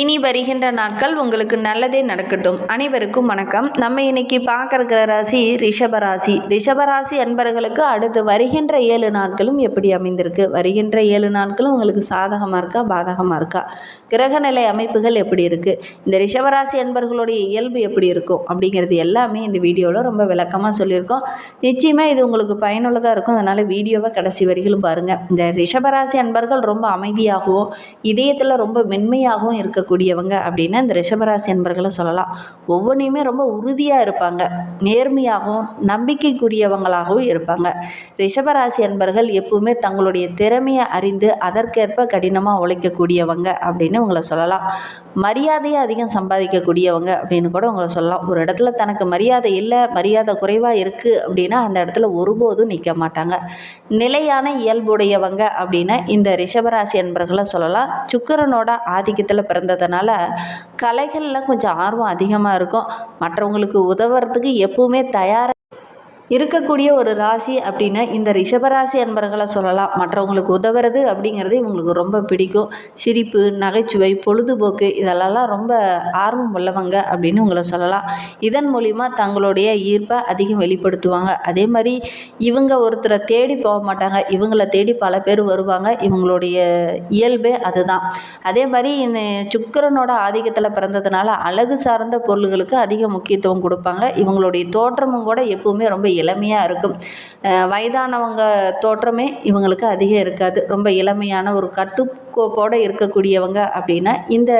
இனி வருகின்ற நாட்கள் உங்களுக்கு நல்லதே நடக்கட்டும். அனைவருக்கும் வணக்கம். நம்ம இன்னைக்கு பார்க்க ராசி ரிஷபராசி ரிஷபராசி அன்பர்களுக்கு அடுத்து வருகின்ற ஏழு நாட்களும் எப்படி அமைந்திருக்கு? வருகின்ற ஏழு நாட்களும் உங்களுக்கு சாதகமாக இருக்கா? பாதகமாக இருக்கா? கிரகநிலை அமைப்புகள் எப்படி இருக்குது இந்த ரிஷபராசி அன்பர்களுடைய இயல்பு எப்படி இருக்கும்? அப்படிங்கிறது எல்லாமே இந்த வீடியோவில் ரொம்ப விளக்கமாக சொல்லியிருக்கோம். நிச்சயமாக இது உங்களுக்கு பயனுள்ளதாக இருக்கும். அதனால் வீடியோவை கடைசி வரிகளும் பாருங்கள் இந்த ரிஷபராசி அன்பர்கள் ரொம்ப அமைதியாகவும் இதயத்தில் ரொம்ப மென்மையாகவும் இருக்கக்கூடியவங்க அப்படின்னா இந்த ரிஷபராசி அன்பர்களை சொல்லலாம். ஒவ்வொன்றையுமே ரொம்ப உறுதியாக இருப்பாங்க. நேர்மையாகவும் நம்பிக்கைக்குரியவங்களாகவும் இருப்பாங்க. ரிஷபராசி அன்பர்கள் எப்பவுமே தங்களுடைய திறமையை அறிந்து அதற்கேற்ப கடினமாக உழைக்கக்கூடியவங்க அப்படின்னு உங்களை சொல்லலாம். மரியாதையை அதிகம் சம்பாதிக்கக்கூடியவங்க அப்படின்னு கூட உங்களை சொல்லலாம். ஒரு இடத்துல தனக்கு மரியாதை இல்லை மரியாதை குறைவாக இருக்குது அப்படின்னா அந்த இடத்துல ஒருபோதும் நிற்க மாட்டாங்க. நிலையான இயல்புடையவங்க அப்படின்னா இந்த ரிஷபராசி அன்பர்களை சொல்லலாம். சுக்கிரனோட ஆதிக்கத்தில் பிறந்த பிறந்ததுனால கலைகளில் கொஞ்சம் ஆர்வம் அதிகமாக இருக்கும். மற்றவங்களுக்கு உதவுறதுக்கு எப்பவுமே தயாராக இருக்கக்கூடிய ஒரு ராசி அப்படின்னா இந்த ரிஷபராசி அன்பர்களை சொல்லலாம். மற்றவங்களுக்கு உதவுறது அப்படிங்கிறது இவங்களுக்கு ரொம்ப பிடிக்கும். சிரிப்பு நகைச்சுவை பொழுதுபோக்கு இதெல்லாம் ரொம்ப ஆர்வம் உள்ளவங்க அப்படின்னு உங்களை சொல்லலாம். இதன் மூலிமா தங்களுடைய ஈர்ப்பை அதிகம் வெளிப்படுத்துவாங்க. அதே மாதிரி இவங்க ஒருத்தரை தேடி போக மாட்டாங்க. இவங்கள தேடி பல பேர் வருவாங்க. இவங்களுடைய இயல்பே அதுதான். அதே மாதிரி இந்த சுக்கரனோட ஆதிக்கத்தில் பிறந்ததுனால அழகு சார்ந்த பொருள்களுக்கு அதிக முக்கியத்துவம் கொடுப்பாங்க. இவங்களுடைய தோற்றமும் கூட எப்பவுமே ரொம்ப இளமையாக இருக்கும். வயதானவங்க தோற்றமே இவங்களுக்கு அதிகம் இருக்காது. ரொம்ப இளமையான ஒரு கோப்போடு இருக்கக்கூடியவங்க அப்படின்னா இந்த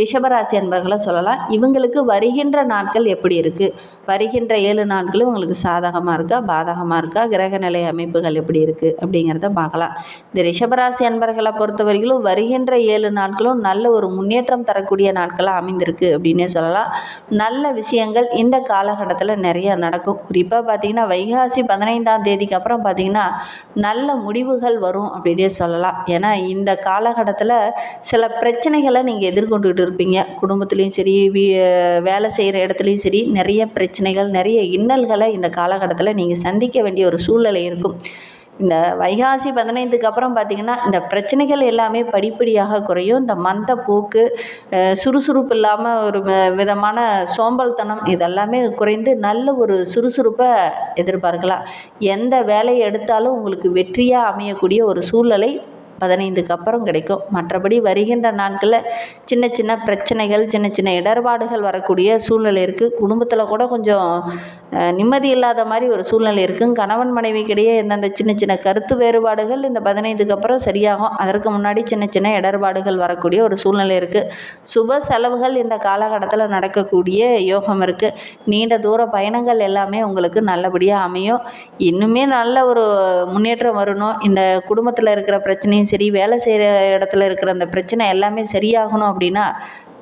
ரிஷபராசி அன்பர்களை சொல்லலாம். இவங்களுக்கு வருகின்ற நாட்கள் எப்படி இருக்குது வருகின்ற ஏழு நாட்களும் உங்களுக்கு சாதகமாக இருக்கா? பாதகமாக இருக்கா? கிரகநிலை அமைப்புகள் எப்படி இருக்குது அப்படிங்கிறத பார்க்கலாம். இந்த ரிஷபராசி அன்பர்களை பொறுத்தவரையிலும் வருகின்ற ஏழு நாட்களும் நல்ல ஒரு முன்னேற்றம் தரக்கூடிய நாட்களாக அமைந்திருக்கு அப்படின்னே சொல்லலாம். நல்ல விஷயங்கள் இந்த காலகட்டத்தில் நிறைய நடக்கும். குறிப்பாக பார்த்தீங்கன்னா வைகாசி பதினைந்தாம் தேதிக்கு அப்புறம் பார்த்தீங்கன்னா நல்ல முடிவுகள் வரும் அப்படின்னே சொல்லலாம். ஏன்னா இந்த இந்த காலகட்டத்தில் சில பிரச்சனைகளை நீங்கள் எதிர்கொண்டுகிட்டு இருப்பீங்க. குடும்பத்துலேயும் சரி வேலை செய்கிற இடத்துலையும் சரி நிறைய பிரச்சனைகள் நிறைய இன்னல்களை இந்த காலகட்டத்தில் நீங்கள் சந்திக்க வேண்டிய ஒரு சூழ்நிலை இருக்கும். இந்த வைகாசி பதினைந்துக்கு அப்புறம் பார்த்திங்கன்னா இந்த பிரச்சனைகள் எல்லாமே படிப்படியாக குறையும். இந்த மந்த போக்கு சுறுசுறுப்பு இல்லாமல் ஒரு விதமான சோம்பல்தனம் இதெல்லாமே குறைந்து நல்ல ஒரு சுறுசுறுப்பை எதிர்பார்க்கலாம். எந்த வேலையை எடுத்தாலும் உங்களுக்கு வெற்றியாக அமையக்கூடிய ஒரு சூழ்நிலை பதினைந்துக்கு அப்புறம் கிடைக்கும். மற்றபடி வருகின்ற நாட்களில் சின்ன சின்ன பிரச்சனைகள் சின்ன சின்ன இடர்பாடுகள் வரக்கூடிய சூழ்நிலை இருக்குது குடும்பத்தில் கூட கொஞ்சம் நிம்மதி இல்லாத மாதிரி ஒரு சூழ்நிலை இருக்குது கணவன் மனைவிக்கிடையே எந்தெந்த சின்ன சின்ன கருத்து வேறுபாடுகள் இந்த பதினைந்துக்கு அப்புறம் சரியாகும். அதற்கு முன்னாடி சின்ன சின்ன இடர்பாடுகள் வரக்கூடிய ஒரு சூழ்நிலை இருக்குது சுப செலவுகள் இந்த காலகட்டத்தில் நடக்கக்கூடிய யோகம் இருக்குது நீண்ட தூர பயணங்கள் எல்லாமே உங்களுக்கு நல்லபடியாக அமையும். இன்னுமே நல்ல ஒரு முன்னேற்றம் வரணும். இந்த குடும்பத்தில் இருக்கிற பிரச்சனையும் சரி வேலை செய்கிற இடத்துல இருக்கிற அந்த பிரச்சனை எல்லாமே சரியாகணும் அப்படின்னா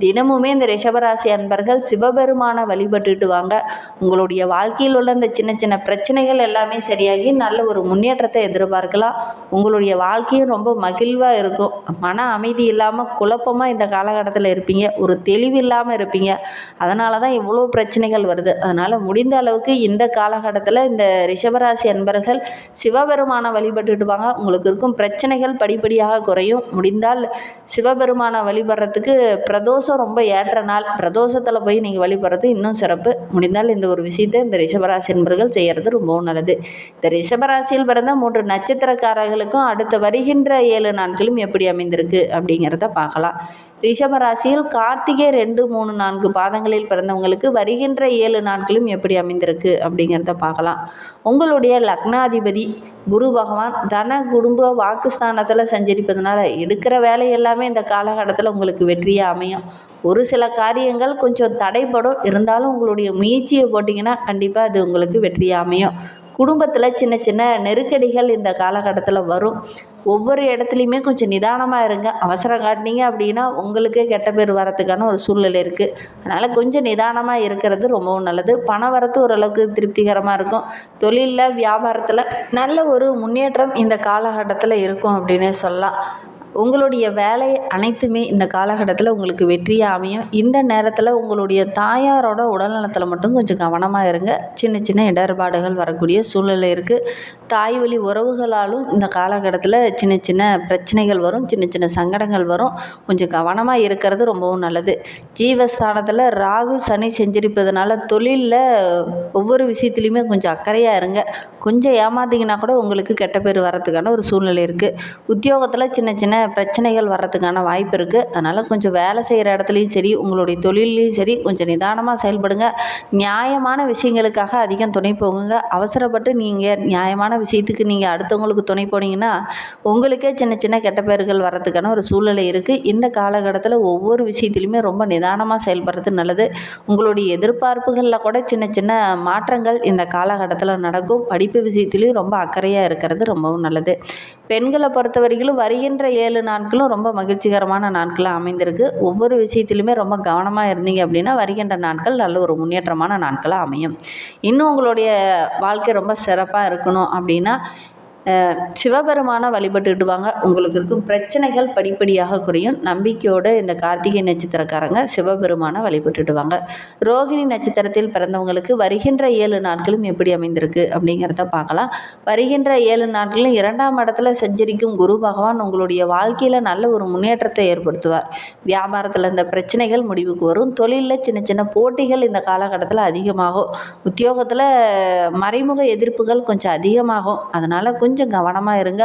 தினமுமே இந்த ரிஷபராசி அன்பர்கள் சிவபெருமானை வழிபட்டுட்டு வாங்க உங்களுடைய வாழ்க்கையில் உள்ள இந்த சின்ன சின்ன பிரச்சனைகள் எல்லாமே சரியாகி நல்ல ஒரு முன்னேற்றத்தை எதிர்பார்க்கலாம். உங்களுடைய வாழ்க்கையும் ரொம்ப மகிழ்வாக இருக்கும். மன அமைதி இல்லாமல் குழப்பமாக இந்த காலகட்டத்தில் இருப்பீங்க. ஒரு தெளிவு இல்லாமல் இருப்பீங்க. அதனால தான் இவ்வளோ பிரச்சனைகள் வருது. அதனால் முடிந்த அளவுக்கு இந்த காலகட்டத்தில் இந்த ரிஷபராசி அன்பர்கள் சிவபெருமானை வழிபட்டுட்டு வாங்க உங்களுக்கு இருக்கும் பிரச்சனைகள் படிப்படியாக குறையும். முடிந்தால் சிவபெருமானை வழிபடுறதுக்கு பிரதோஷம் ரொம்ப ஏற்ற நாள். பிரதோஷத்தில் போய் நீங்கள் வழிபடுறது இன்னும் சிறப்பு. முடிந்தால் இந்த ஒரு விஷயத்தை இந்த ரிஷபராசி என்பர்கள் செய்கிறது ரொம்பவும் நல்லது. இந்த ரிஷபராசியில் பிறந்த மூன்று நட்சத்திரக்காரர்களுக்கும் அடுத்து வருகின்ற ஏழு நாட்களும் எப்படி அமைந்திருக்கு அப்படிங்கிறத பார்க்கலாம். ரிஷபராசியில் கார்த்திகை ரெண்டு மூணு நான்கு பாதங்களில் பிறந்தவங்களுக்கு வருகின்ற ஏழு நாட்களும் எப்படி அமைந்திருக்கு அப்படிங்கிறத பார்க்கலாம். உங்களுடைய லக்னாதிபதி குரு பகவான் தன குடும்ப வாக்குஸ்தானத்தில் சஞ்சரிப்பதனால எடுக்கிற வேலை எல்லாமே இந்த காலகட்டத்தில் உங்களுக்கு வெற்றியாக அமையும். ஒரு சில காரியங்கள் கொஞ்சம் தடைப்படும் இருந்தாலும் உங்களுடைய முயற்சியை போட்டிங்கன்னா கண்டிப்பாக அது உங்களுக்கு வெற்றி அமையும். குடும்பத்தில் சின்ன சின்ன நெருக்கடிகள் இந்த காலகட்டத்தில் வரும். ஒவ்வொரு இடத்துலையுமே கொஞ்சம் நிதானமாக இருங்க. அவசரம் காட்டினீங்க அப்படின்னா உங்களுக்கே கெட்ட பேர் வரத்துக்கான ஒரு சூழ்நிலை இருக்குது அதனால் கொஞ்சம் நிதானமாக இருக்கிறது ரொம்பவும் நல்லது. பண வரத்து ஓரளவுக்கு திருப்திகரமாக இருக்கும். தொழிலில் வியாபாரத்தில் நல்ல ஒரு முன்னேற்றம் இந்த காலகட்டத்தில் இருக்கும் அப்படின்னே சொல்லலாம். உங்களுடைய வேலை அனைத்துமே இந்த காலகட்டத்தில் உங்களுக்கு வெற்றியாக அமையும். இந்த நேரத்தில் உங்களுடைய தாயாரோட உடல்நலத்தில் மட்டும் கொஞ்சம் கவனமாக இருங்க. சின்ன சின்ன இடர்பாடுகள் வரக்கூடிய சூழ்நிலை இருக்குது தாய் வழி உறவுகளாலும் இந்த காலகட்டத்தில் சின்ன சின்ன பிரச்சனைகள் வரும் சின்ன சின்ன சங்கடங்கள் வரும். கொஞ்சம் கவனமாக இருக்கிறது ரொம்பவும் நல்லது. ஜீவஸ்தானத்தில் ராகு சனி செஞ்சிருப்பதனால தொழிலில் ஒவ்வொரு விஷயத்துலையுமே கொஞ்சம் அக்கறையாக இருங்க. கொஞ்சம் ஏமாத்திங்கன்னா கூட உங்களுக்கு கெட்ட பேர் வரத்துக்கான ஒரு சூழ்நிலை இருக்குது உத்தியோகத்தில் சின்ன சின்ன பிரச்சனைகள் வர்றதுக்கான வாய்ப்பு இருக்குது அதனால் கொஞ்சம் வேலை செய்கிற இடத்துலையும் சரி உங்களுடைய தொழிலையும் சரி கொஞ்சம் நிதானமாக செயல்படுங்க. நியாயமான விஷயங்களுக்காக அதிகம் துணை போகுங்க. அவசரப்பட்டு நீங்கள் நியாயமான விஷயத்துக்கு நீங்கள் அடுத்தவங்களுக்கு துணை போனீங்கன்னா உங்களுக்கே சின்ன சின்ன கெட்ட பேர்கள் வர்றதுக்கான ஒரு சூழ்நிலை இருக்குது இந்த காலகட்டத்தில் ஒவ்வொரு விஷயத்துலையுமே ரொம்ப நிதானமாக செயல்படுறது நல்லது. உங்களுடைய எதிர்பார்ப்புகளில் கூட சின்ன சின்ன மாற்றங்கள் இந்த காலகட்டத்தில் நடக்கும். படிப்பு விஷயத்துலையும் ரொம்ப அக்கறையாக இருக்கிறது ரொம்பவும் நல்லது. பெண்களை பொறுத்த வரைக்கும் வருகின்ற ஏழு நாட்களும் ரொம்ப மகிழ்ச்சிகரமான நாட்களாக அமைந்திருக்கு. ஒவ்வொரு விஷயத்திலுமே ரொம்ப கவனமாக இருந்தீங்க அப்படின்னா வருகின்ற நாட்கள் நல்ல ஒரு முன்னேற்றமான நாட்களாக அமையும். இன்னும் உங்களுடைய வாழ்க்கை ரொம்ப சிறப்பாக இருக்கணும் அப்படின்னா சிவபெருமானை வழிபட்டுட்டு வாங்க உங்களுக்கு இருக்கும் பிரச்சனைகள் படிப்படியாக குறையும். நம்பிக்கையோடு இந்த கார்த்திகை நட்சத்திரக்காரங்க சிவபெருமானை வழிபட்டுட்டு வாங்க ரோகிணி நட்சத்திரத்தில் பிறந்தவங்களுக்கு வருகின்ற ஏழு நாட்களும் எப்படி அமைந்திருக்கு அப்படிங்கிறத பார்க்கலாம். வருகின்ற ஏழு நாட்களும் இரண்டாம் இடத்துல சஞ்சரிக்கும் குரு பகவான் உங்களுடைய வாழ்க்கையில் நல்ல ஒரு முன்னேற்றத்தை ஏற்படுத்துவார். வியாபாரத்தில் இந்த பிரச்சனைகள் முடிவுக்கு வரும். தொழிலில் சின்ன சின்ன போட்டிகள் இந்த காலகட்டத்தில் அதிகமாகும். உத்தியோகத்தில் மறைமுக எதிர்ப்புகள் கொஞ்சம் அதிகமாகும். அதனால் கொஞ்சம் கொஞ்சம் கவனமாக இருங்க.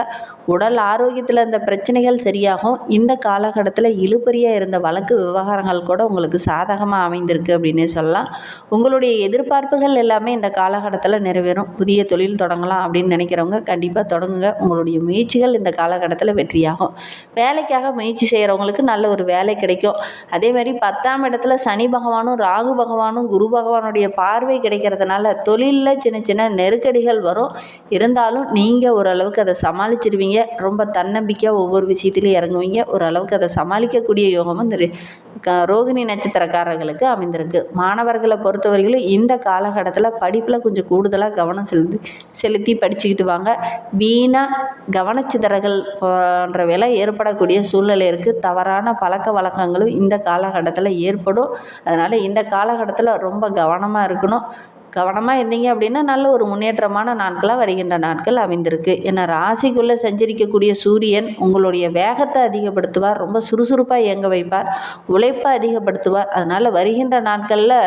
உடல் ஆரோக்கியத்தில் இந்த பிரச்சனைகள் சரியாகும். இந்த காலகட்டத்தில் இழுபறியாக இருந்த வழக்கு விவகாரங்கள் கூட உங்களுக்கு சாதகமாக அமைந்திருக்கு அப்படின்னே சொல்லலாம். உங்களுடைய எதிர்பார்ப்புகள் எல்லாமே இந்த காலகட்டத்தில் நிறைவேறும். புதிய தொழில் தொடங்கலாம் அப்படின்னு நினைக்கிறவங்க கண்டிப்பாக தொடங்குங்க. உங்களுடைய முயற்சிகள் இந்த காலகட்டத்தில் வெற்றியாகும். வேலைக்காக முயற்சி செய்கிறவங்களுக்கு நல்ல ஒரு வேலை கிடைக்கும். அதே மாதிரி பத்தாம் இடத்துல சனி பகவானும் ராகு பகவானும் குரு பகவானுடைய பார்வை கிடைக்கிறதுனால தொழிலில் சின்ன சின்ன நெருக்கடிகள் வரும். இருந்தாலும் நீங்கள் ஓரளவுக்கு அதை சமாளிச்சிடுவீங்க ரொம்ப தன்னம்பிக்கையாக ஒவ்வொரு விஷயத்துலையும் இறங்குவீங்க. ஓரளவுக்கு அதை சமாளிக்கக்கூடிய யோகமும் இந்த ரோகிணி நட்சத்திரக்காரர்களுக்கு அமைந்திருக்கு. மாணவர்களை பொறுத்தவரையிலும் இந்த காலகட்டத்தில் படிப்பில் கொஞ்சம் கூடுதலாக கவனம் செலுத்தி செலுத்தி படிச்சுக்கிட்டு வாங்க. வீணாக கவனச்சிதறல்கள் விலை ஏற்படக்கூடிய சூழ்நிலை இருக்குது தவறான பழக்க வழக்கங்களும் இந்த காலகட்டத்தில் ஏற்படும். அதனால் இந்த காலகட்டத்தில் ரொம்ப கவனமாக இருக்கணும். கவனமாக இருந்தீங்க அப்படின்னா நல்ல ஒரு முன்னேற்றமான நாட்களாக வருகின்ற நாட்கள் அமைந்திருக்கு. ஏன்னா ராசிக்குள்ளே சஞ்சரிக்கக்கூடிய சூரியன் உங்களுடைய வேகத்தை அதிகப்படுத்துவார் ரொம்ப சுறுசுறுப்பாக இயங்க வைப்பார் உழைப்பை அதிகப்படுத்துவார். அதனால் வருகின்ற நாட்களில்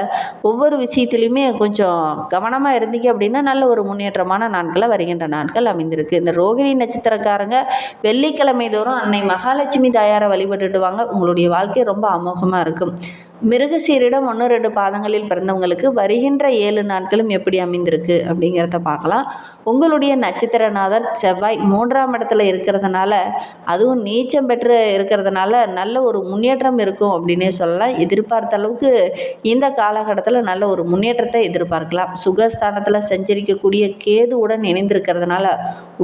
ஒவ்வொரு விஷயத்துலையுமே கொஞ்சம் கவனமாக இருந்தீங்க அப்படின்னா நல்ல ஒரு முன்னேற்றமான நாட்களாக வருகின்ற நாட்கள் அமைந்திருக்கு. இந்த ரோகிணி நட்சத்திரக்காரங்க வெள்ளிக்கிழமை தோறும் அன்னை மகாலட்சுமி தாயாரை வழிபட்டுட்டு வாங்க. உங்களுடைய வாழ்க்கை ரொம்ப அமோகமாக இருக்கும். மிருகசீரிடம் ஒன்று ரெண்டு பாதங்களில் பிறந்தவங்களுக்கு வருகின்ற ஏழு நாட்களும் எப்படி அமைந்திருக்கு அப்படிங்கிறத பார்க்கலாம். உங்களுடைய நட்சத்திரநாதன் செவ்வாய் மூன்றாம் இடத்துல இருக்கிறதுனால அதுவும் நீச்சம் பெற்று இருக்கிறதுனால நல்ல ஒரு முன்னேற்றம் இருக்கும் அப்படின்னே சொல்லலாம். எதிர்பார்த்த அளவுக்கு இந்த காலகட்டத்தில் நல்ல ஒரு முன்னேற்றத்தை எதிர்பார்க்கலாம். சுகஸ்தானத்தில் சஞ்சரிக்கக்கூடிய கேதுவுடன் இணைந்திருக்கிறதுனால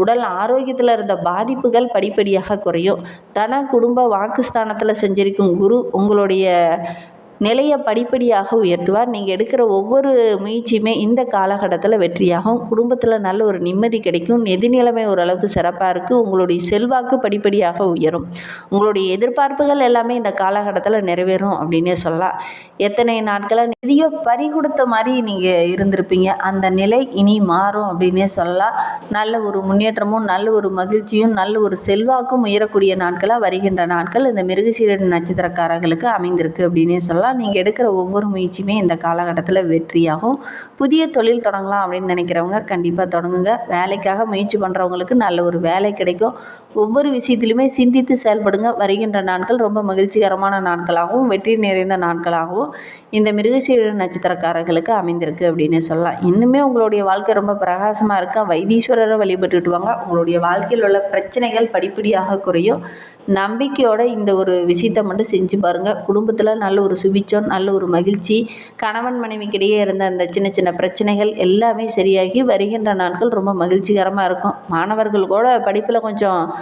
உடல் ஆரோக்கியத்தில் இருந்த பாதிப்புகள் படிப்படியாக குறையும். தன குடும்ப வாக்குஸ்தானத்தில் சஞ்சரிக்கும் குரு உங்களுடைய நிலையை படிப்படியாக உயர்த்துவார். நீங்கள் எடுக்கிற ஒவ்வொரு முயற்சியுமே இந்த காலகட்டத்தில் வெற்றியாகும். குடும்பத்தில் நல்ல ஒரு நிம்மதி கிடைக்கும். நிதி நிலைமை ஓரளவுக்கு சிறப்பாக இருக்குது உங்களுடைய செல்வாக்கு படிப்படியாக உயரும். உங்களுடைய எதிர்பார்ப்புகள் எல்லாமே இந்த காலகட்டத்தில் நிறைவேறும் அப்படின்னே சொல்லலாம். எத்தனை நாட்களாக நிதியோ பறி கொடுத்த மாதிரி நீங்கள் இருந்திருப்பீங்க. அந்த நிலை இனி மாறும் அப்படின்னே சொல்லலாம். நல்ல ஒரு முன்னேற்றமும் நல்ல ஒரு மகிழ்ச்சியும் நல்ல ஒரு செல்வாக்கும் உயரக்கூடிய நாட்களாக வருகின்ற நாட்கள் இந்த மிருகசீரன் நட்சத்திரக்காரர்களுக்கு அமைந்திருக்கு அப்படின்னே சொல்லலாம். நீங்கள் எடுக்கிற ஒவ்வொரு முயற்சியுமே இந்த காலகட்டத்தில் வெற்றியாகும். புதிய தொழில் தொடங்கலாம் அப்படின்னு நினைக்கிறவங்க கண்டிப்பாக தொடங்குங்க. வேலைக்காக முயற்சி பண்ணுறவங்களுக்கு நல்ல ஒரு வேலை கிடைக்கும். ஒவ்வொரு விஷயத்திலுமே சிந்தித்து செயல்படுங்க வருகின்ற நாட்கள் ரொம்ப மகிழ்ச்சிகரமான நாட்களாகவும் வெற்றி நிறைந்த நாட்களாகவும் இந்த மிருகசீர நட்சத்திரக்காரர்களுக்கு அமைந்திருக்கு அப்படின்னு சொல்லலாம். இன்னுமே உங்களுடைய வாழ்க்கை ரொம்ப பிரகாசமாக இருக்க? வைத்தீஸ்வரரை வழிபட்டுட்டு வாங்க. உங்களுடைய வாழ்க்கையில் உள்ள பிரச்சனைகள் படிப்படியாக குறையும். நம்பிக்கையோட இந்த ஒரு விஷயத்தை மட்டும் செஞ்சு பாருங்கள் குடும்பத்தில் நல்ல ஒரு சுபிச்சம் நல்ல ஒரு மகிழ்ச்சி கணவன் மனைவிக்கிடையே இருந்த அந்த சின்ன சின்ன பிரச்சனைகள் எல்லாமே சரியாகி வருகின்ற நாட்கள் ரொம்ப மகிழ்ச்சிகரமாக இருக்கும். மாணவர்கள் கூட படிப்பில் கொஞ்சம்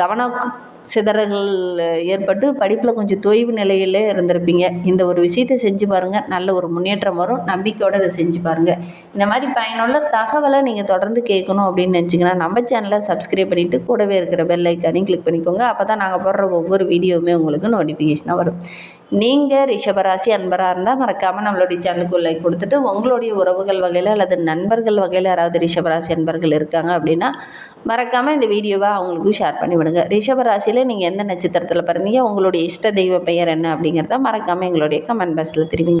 கவன கவனம் சிதறல்கள் ஏற்பட்டு படிப்பில் கொஞ்சம் தொய்வு நிலையிலே இருந்திருப்பீங்க. இந்த ஒரு விஷயத்தை செஞ்சு பாருங்கள் நல்ல ஒரு முன்னேற்றம் வரும். நம்பிக்கையோடு அதை செஞ்சு பாருங்கள் இந்த மாதிரி பயனுள்ள தகவலை நீங்கள் தொடர்ந்து கேட்கணும் அப்படின்னு நினச்சிங்கன்னா நம்ம சேனலை சப்ஸ்கிரைப் பண்ணிவிட்டு கூடவே இருக்கிற பெல் ஐக்கானையும் கிளிக் பண்ணிக்கோங்க. அப்போ தான் நாங்கள் போடுற ஒவ்வொரு வீடியோவுமே உங்களுக்கு நோட்டிஃபிகேஷனாக வரும். நீங்கள் ரிஷபராசி அன்பராக இருந்தால் மறக்காமல் நம்மளுடைய சேனலுக்கு லைக் கொடுத்துட்டு உங்களுடைய உறவுகள் வகையில் அல்லது நண்பர்கள் வகையில் யாராவது ரிஷபராசி அன்பர்கள் இருக்காங்க அப்படின்னா மறக்காமல் இந்த வீடியோவை அவங்களுக்கும் ஷேர் பண்ணிவிடுங்க. ரிஷப ராசியில் நீங்கள் எந்த நட்சத்திரத்தில் பிறந்தீங்க? உங்களுடைய இஷ்ட தெய்வ பெயர் என்ன அப்படிங்கிறத மறக்காமல் எங்களுடைய கமெண்ட் பாக்ஸில் தெரிவிங்க.